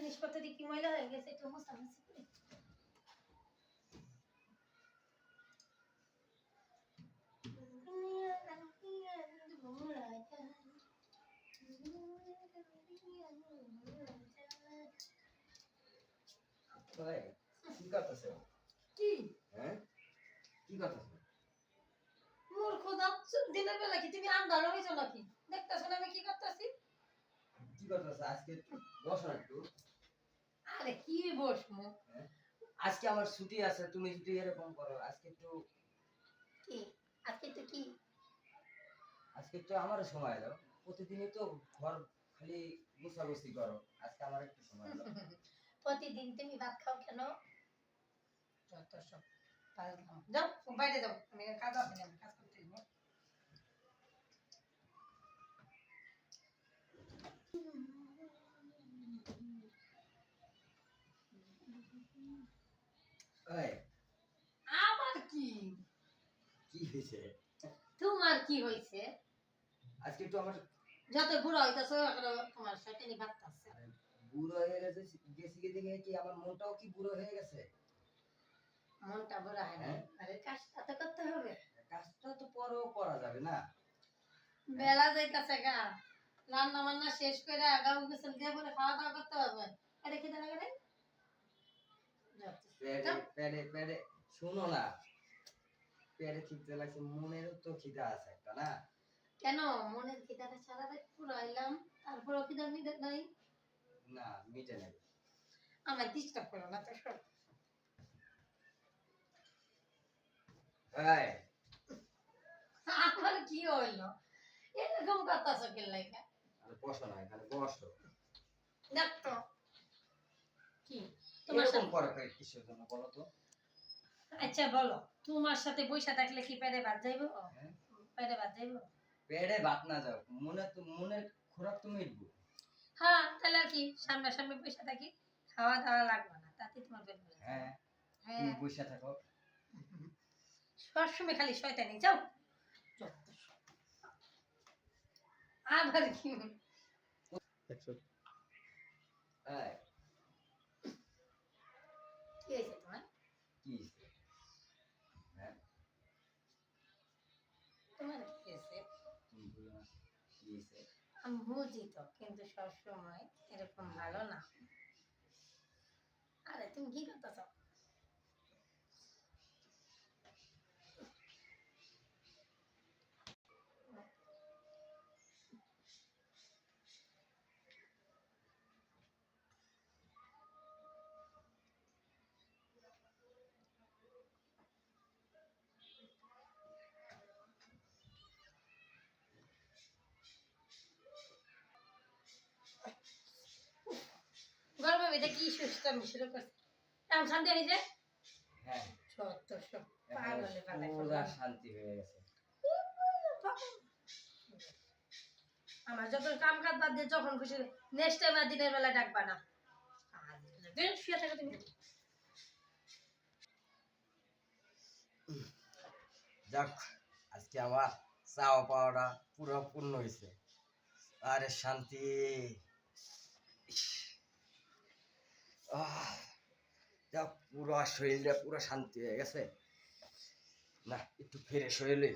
জিনিসপত্র দিয়ে কি ময়লা হয়ে গেছে একটু মোছামুছি করি। ভাই কি করতেছ? কি? হ্যাঁ? কি করতেছ? মূর্খ দাচ্ছ দিনের বেলা কি তুমি আন্ধার হয়েছো নাকি? দেখতেছো না আমি কি করতেছি? কি করতেছ? আজকে বসো একটু। আরে কি বসমু আজকে আমার ছুটি আছে তুমি যদি এরকম করো আজকে একটু কি? আজকে তো কি? আজকে একটু আমারও সময় দাও। প্রতিদিনই তো ঘর খালি গুছাগুছি করো আজকে আমার একটু সময় দাও। প্রতিদিন তুমি ভাত খাও কেন? যত সব। যাও বাইরে যাও আমি কাজ আছে কাজ আমার কি? কি হয়েছে? তোমার কি হয়েছে? আজকে একটু আমার যত বুড়ো হইতেছো তোমার শয়তানি ভাবতাছে বুড়ো হয়ে গেছে গেছি দেখে কি আমার মনটাও কি বুড়ো হয়ে গেছে? মনটা বুড়ো হয় না। হ্যাঁ। আরে কাজটা তো করতে হবে। কাজটা তো পরেও করা যাবে না। বেলা যাইতাছে গা। রান্না বান্না শেষ করে আগাম গোসল দিয়ে বলে খাওয়া দাওয়া করতে হবে। আরে দাঁড়া গেলে প্যাডে প্যাডে প্যাডে শোনো না। প্যাডে খিদে লাগছে মনেরও তো খিদা আছে একটা না? কেন? মনের খিদাটা সারা রাত পুরাইলাম তারপরেও খিদা মিটে নাই। না মিটে নেবে আমার ডিস্টার্ব করো না তো সব। আমার কি হইল? এরকম কথা লাগে বসো না এখানে বসো। দেখতো। কি? এরকম সাথে করে কই কিসের জন্য বলো তো। আচ্ছা বলো। তোমার সাথে বৈশা থাকলে কি পেটে ভাত যাইবো? হ্যাঁ? পেটে ভাত যাইবো? পেটে ভাত না যাও মনে তো মনের খোরাক তো মিটবো। হ্যাঁ তাহলে আর কি সামনাসামনি বৈশা থাকি খাওয়া দাওয়া লাগবে না তাতে তোমার পেট ভরে হ্যাঁ হ্যাঁ। তুমি বসে থাকো। সবসময় খালি শয়তানি যাও। আবার কি? এই কি হয়েছে তোমার কি হইছে? হ্যাঁ তোমার কি হয়েছে তুমি বলো না কি হইছে? আমি বুঝি তো কিন্তু সবসময় এরকম ভালো না। আরে তুমি কি করতেছ? কি সুস্থ আমি শুরু করছি শান্তি হ্যাঁ এখন শান্তি হয়ে আমার যত কাম কাজ বাদ দিয়ে যখন খুশি নেক্সট টাইম আর দিনের বেলা ডাকবা না। শুয়ে থাকো তুমি। যাক আজকে আমার চাওয়া পাওয়াটা পুরো পূর্ণ হয়েছে। আরে শান্তি। যাক পুরো শরীরটা পুরো শান্তি হয়ে গেছে। না একটু ফ্রেশ হইলে